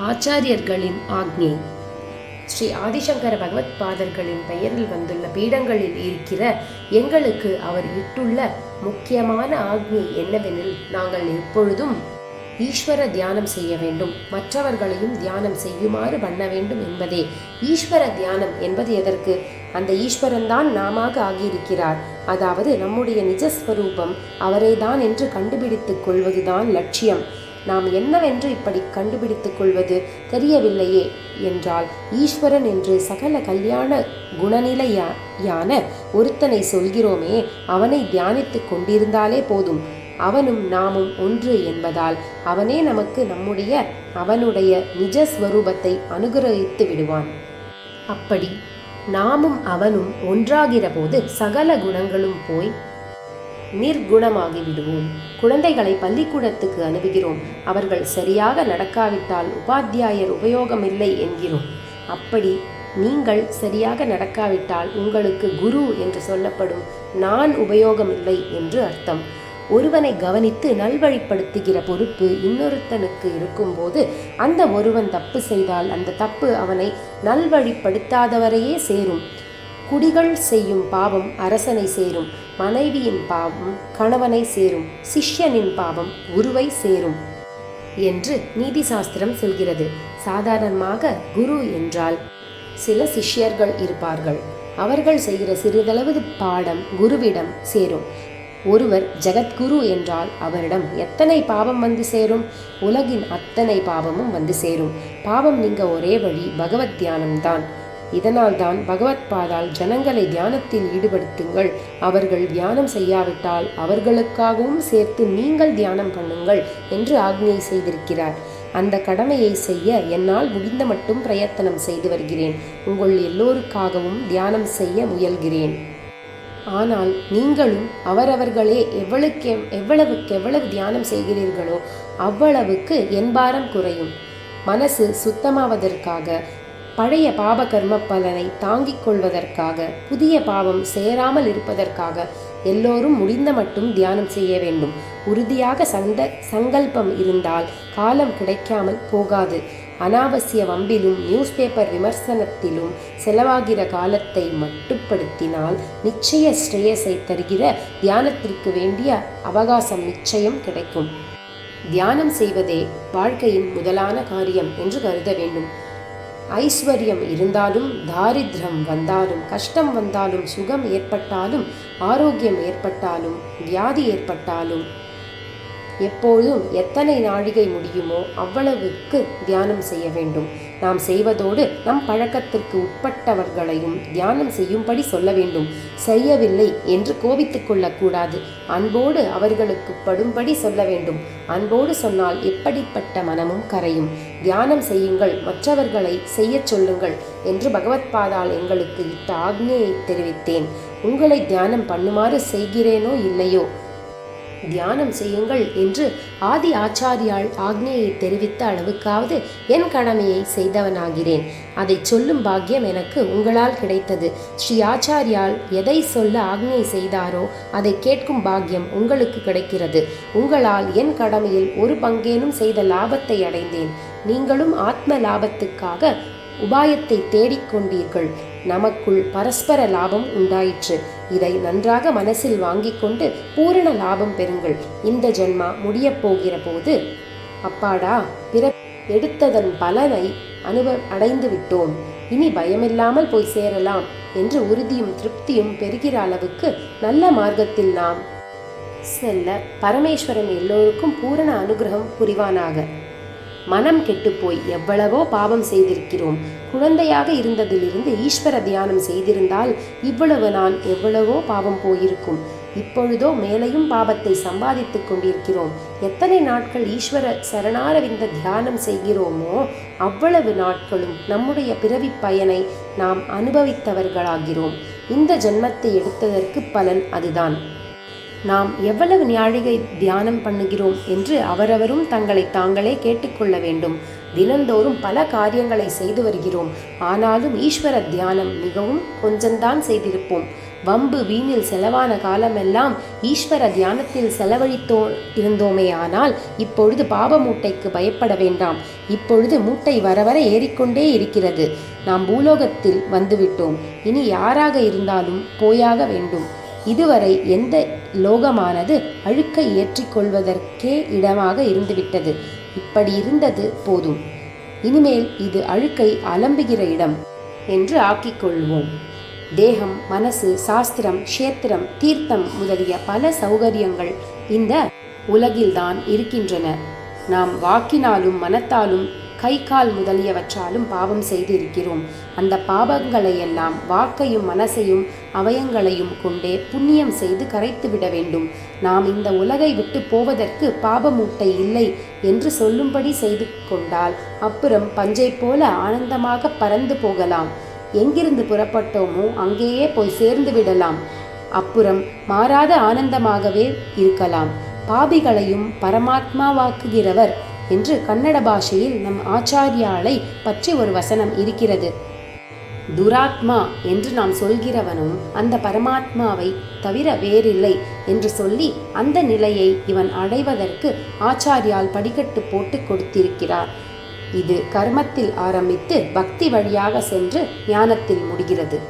ஆச்சாரியர்களின் ஆக்ஞை ஸ்ரீ ஆதிசங்கர பகவத் பாதர்களின் பெயரில் வந்துள்ள பீடங்களில் இருக்கிற எங்களுக்கு அவர் இட்டுள்ள முக்கியமான ஆக்ஞை என்னவெனில் நாங்கள் எப்பொழுதும் ஈஸ்வர தியானம் செய்ய வேண்டும். மற்றவர்களையும் தியானம் செய்யுமாறு பண்ண வேண்டும் என்பதே ஈஸ்வர தியானம் என்பது எதற்கு? அந்த ஈஸ்வரன் தான் நாமாக ஆகியிருக்கிறார். அதாவது நம்முடைய நிஜஸ்வரூபம் அவரேதான் என்று கண்டுபிடித்துக் கொள்வதுதான் லட்சியம். நாம் என்னவென்று இப்படி கண்டுபிடித்துக் கொள்வது தெரியவில்லையே என்றால் ஈஸ்வரன் என்று சகல கல்யாண குணநிலையான ஒருத்தனை சொல்கிறோமே அவனை தியானித்துக் கொண்டிருந்தாலே போதும். அவனும் நாமும் ஒன்று என்பதால் அவனே நமக்கு நம்முடைய அவனுடைய நிஜ ஸ்வரூபத்தை அனுகிரகித்து விடுவான். அப்படி நாமும் அவனும் ஒன்றாகிற போது சகல குணங்களும் போய் நிர்குணமாகிவிடுவோம் குழந்தைகளை பள்ளிக்கூடத்துக்கு அனுப்புகிறோம். அவர்கள் சரியாக நடக்காவிட்டால் உபாத்தியாயர் உபயோகமில்லை என்கிறோம். அப்படி நீங்கள் சரியாக நடக்காவிட்டால் உங்களுக்கு குரு என்று சொல்லப்படும் நான் உபயோகமில்லை என்று அர்த்தம். ஒருவனை கவனித்து நல்வழிப்படுத்துகிற பொறுப்பு இன்னொருத்தனுக்கு இருக்கும்போது அந்த ஒருவன் தப்பு செய்தால் அந்த தப்பு அவனை நல்வழிப்படுத்தாதவரையே சேரும். குடிகள் செய்யும் பாவம் அரசனை சேரும் மனைவியின் பாவம் கணவனை சேரும் சிஷ்யனின் பாவம் குருவை சேரும் என்று நீதி சாஸ்திரம் சொல்கிறது. சாதாரணமாக குரு என்றால் சில சிஷ்யர்கள் இருப்பார்கள். அவர்கள் செய்கிற சிறிதளவு பாடம் குருவிடம் சேரும். ஒருவர் ஜெகத்குரு என்றால் அவரிடம் எத்தனை பாவம் வந்து சேரும்? உலகின் அத்தனை பாவமும் வந்து சேரும். பாவம் நீங்க ஒரே வழி பகவத் தியானம்தான். இதனால்தான் பகவத் பாதால் ஜனங்களை தியானத்தில் ஈடுபடுத்துங்கள். அவர்கள் தியானம் செய்யாவிட்டால் அவர்களுக்காகவும் சேர்த்து நீங்கள் தியானம் பண்ணுங்கள் என்று ஆக்ஞை செய்திருக்கிறார். அந்த கடமையை செய்ய என்னால் முடிந்த மட்டும் பிரயத்தனம் செய்து வருகிறேன். உங்கள் எல்லோருக்காகவும் தியானம் செய்ய முயல்கிறேன். ஆனால் நீங்களும் அவரவர்களே எவ்வளவுக்கு எவ்வளவுக்கு எவ்வளவு தியானம் செய்கிறீர்களோ அவ்வளவுக்கு என் பாரம் குறையும். மனசு சுத்தமாவதற்காக பழைய பாப கர்ம பலனை தாங்கிக் கொள்வதற்காக புதிய பாவம் சேராமல் இருப்பதற்காக எல்லோரும் முடிந்த மட்டும் தியானம் செய்ய வேண்டும். உறுதியாக சந்த சங்கல்பம் இருந்தால் காலம் கிடைக்காமல் போகாது. அனாவசிய வம்பிலும் நியூஸ் பேப்பர் விமர்சனத்திலும் செலவாகிற காலத்தை மட்டுப்படுத்தினால் நிச்சய ஸ்ரேயஸை தருகிற தியானத்திற்கு வேண்டிய அவகாசம் நிச்சயம் கிடைக்கும். தியானம் செய்வதே வாழ்க்கையின் முதலான காரியம் என்று கருத வேண்டும். ஐஸ்வர்யம் இருந்தாலும் தாரித்ரம் வந்தாலும் கஷ்டம் வந்தாலும் சுகம் ஏற்பட்டாலும் ஆரோக்கியம் ஏற்பட்டாலும் வியாதி ஏற்பட்டாலும் எப்பொழுதும் எத்தனை நாழிகை முடியுமோ அவ்வளவுக்கு தியானம் செய்ய வேண்டும். நாம் செய்வதோடு நம் பழக்கத்திற்கு உட்பட்டவர்களையும் தியானம் செய்யும்படி சொல்ல வேண்டும். செய்யவில்லை என்று கோபித்துக் கொள்ளக்கூடாது. அன்போடு அவர்களுக்கு படும்படி சொல்ல வேண்டும். அன்போடு சொன்னால் எப்படிப்பட்ட மனமும் கரையும். தியானம் செய்யுங்கள் மற்றவர்களை செய்யச் சொல்லுங்கள் என்று பகவத்பாதால் எங்களுக்கு இட்ட ஆக்ஞையை தெரிவித்தேன். உங்களை தியானம் பண்ணுமாறு செய்கிறேனோ இல்லையோ தியானம் செய்யுங்கள் என்று ஆதி ஆச்சாரியால் ஆக்ஞையை தெரிவித்த அளவுக்காவது என் கடமையை செய்தவனாகிறேன். அதை சொல்லும் பாக்கியம் எனக்கு உங்களால் கிடைத்தது. ஸ்ரீ ஆச்சாரியால் எதை சொல்ல ஆக்ஞை செய்தாரோ அதை கேட்கும் பாக்கியம் உங்களுக்கு கிடைக்கிறது. உங்களால் என் கடமையில் ஒரு பங்கேனும் செய்த லாபத்தை அடைந்தேன். நீங்களும் ஆத்ம லாபத்துக்காக உபாயத்தை தேடிக்கொண்டீர்கள் நமக்குள் பரஸ்பர லாபம் உண்டாயிற்று. இதை நன்றாக மனசில் வாங்கிக் கொண்டு பூரண லாபம் பெறுங்கள். இந்த ஜென்மா முடியப் போகிற போது அப்பாடா பிற எடுத்ததன் பலனை அனுப அடைந்து விட்டோம். இனி பயமில்லாமல் போய் சேரலாம் என்று உறுதியும் திருப்தியும் பெறுகிற அளவுக்கு நல்ல மார்க்கத்தில் நாம் செல்ல பரமேஸ்வரன் எல்லோருக்கும் பூரண அனுகிரகம் புரிவானாக. மனம் கெட்டுப்போய் எவ்வளவோ பாவம் செய்திருக்கிறோம். குழந்தையாக இருந்ததிலிருந்து ஈஸ்வர தியானம் செய்திருந்தால் இவ்வளவு நான் எவ்வளவோ பாவம் போயிருக்கும். இப்பொழுதோ மேலையும் பாவத்தை சம்பாதித்துக் கொண்டிருக்கிறோம். எத்தனை நாட்கள் ஈஸ்வர சரணாரவிந்த தியானம் செய்கிறோமோ அவ்வளவு நாட்களும் நம்முடைய பிறவிப் பயனை நாம் அனுபவித்தவர்களாகிறோம். இந்த ஜென்மத்தை எடுத்ததற்கு பலன் அதுதான். நாம் எவ்வளவு ஞாழிகை தியானம் பண்ணுகிறோம் என்று அவரவரும் தங்களை தாங்களே கேட்டுக்கொள்ள வேண்டும். தினந்தோறும் பல காரியங்களை செய்து வருகிறோம். ஆனாலும் ஈஸ்வர தியானம் மிகவும் கொஞ்சம்தான் செய்திருப்போம். வம்பு வீணில் செலவான காலமெல்லாம் ஈஸ்வர தியானத்தில் செலவழித்தோ இருந்தோமே ஆனால் இப்பொழுது பாப மூட்டைக்கு பயப்பட வேண்டாம். இப்பொழுது மூட்டை வர வர ஏறிக்கொண்டே இருக்கிறது. நாம் பூலோகத்தில் வந்துவிட்டோம். இனி யாராக இருந்தாலும் போயாக வேண்டும். இதுவரை எந்த லோகமானது அழுக்கை ஏற்றிக்கொள்வதற்கே இடமாக இருந்துவிட்டது. இப்படி இருந்தது போதும். இனிமேல் இது அழுக்கை அலம்புகிற இடம் என்று ஆக்கிக்கொள்வோம் தேகம் மனசு சாஸ்திரம் க்ஷேத்திரம் தீர்த்தம் முதலிய பல சௌகரியங்கள் இந்த உலகில்தான் இருக்கின்றன. நாம் வாக்கினாலும் மனத்தாலும் கை கால் முதலியவற்றாலும் பாவம் செய்து இருக்கிறோம் அந்த பாவங்களையெல்லாம் வாக்கையும் மனசையும் அவயங்களையும் கொண்டே புண்ணியம் செய்து கரைத்து விட வேண்டும். நாம் இந்த உலகை விட்டு போவதற்கு பாபமூட்டை இல்லை என்று சொல்லும்படி செய்து கொண்டால் அப்புறம் பஞ்சை போல ஆனந்தமாக பறந்து போகலாம். எங்கிருந்து புறப்பட்டோமோ அங்கேயே போய் சேர்ந்து விடலாம். அப்புறம் மாறாத ஆனந்தமாகவே இருக்கலாம். பாபிகளையும் பரமாத்மாவாக்குகிறவர் என்று கன்னட பாஷையில் நம் ஆச்சாரியாளை பற்றி ஒரு வசனம் இருக்கிறது. துராத்மா என்று நாம் சொல்கிறவனும் அந்த பரமாத்மாவை தவிர வேறில்லை என்று சொல்லி அந்த நிலையை இவன் அடைவதற்கு ஆச்சாரியால் படிக்கட்டு போட்டு கொடுத்திருக்கிறார். இது கர்மத்தில் ஆரம்பித்து பக்தி வழியாக சென்று ஞானத்தில் முடிகிறது.